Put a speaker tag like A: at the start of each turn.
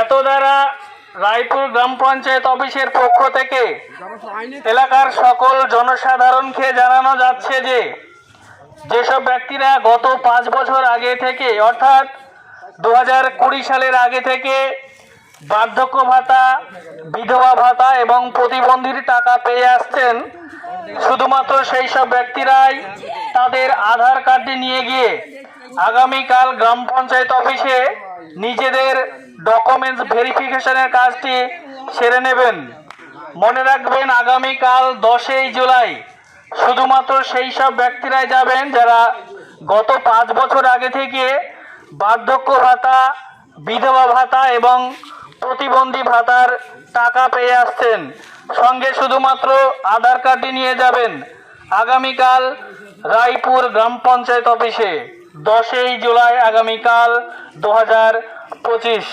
A: এত দ্বারা রায়পুর গ্রাম পঞ্চায়েত অফিসের পক্ষ থেকে এলাকার সকল জনসাধারণকে জানানো যাচ্ছে যে, যেসব ব্যক্তিরা গত পাঁচ বছর আগে থেকে, অর্থাৎ দু হাজার কুড়ি সালের আগে থেকে বার্ধক্য ভাতা, বিধবা ভাতা এবং প্রতিবন্ধীর টাকা পেয়ে আসছেন, শুধুমাত্র সেই সব ব্যক্তিরাই তাদের আধার কার্ডটি নিয়ে গিয়ে আগামীকাল গ্রাম পঞ্চায়েত অফিসে নিজেদের ডকুমেন্টস ভেরিফিকেশনের কাজটি সেরে নেবেন। মনে রাখবেন, আগামীকাল দশই জুলাই শুধুমাত্র সেই সব ব্যক্তিরাই যাবেন যারা গত পাঁচ বছর আগে থেকে বার্ধক্য ভাতা, বিধবা ভাতা এবং প্রতিবন্ধী ভাতার টাকা পেয়ে আসছেন। সঙ্গে শুধুমাত্র আধার কার্ডটি নিয়ে যাবেন। আগামীকাল রায়পুর গ্রাম পঞ্চায়েত অফিসে। দশই জুলাই আগামীকাল দু হাজার পঁচিশ।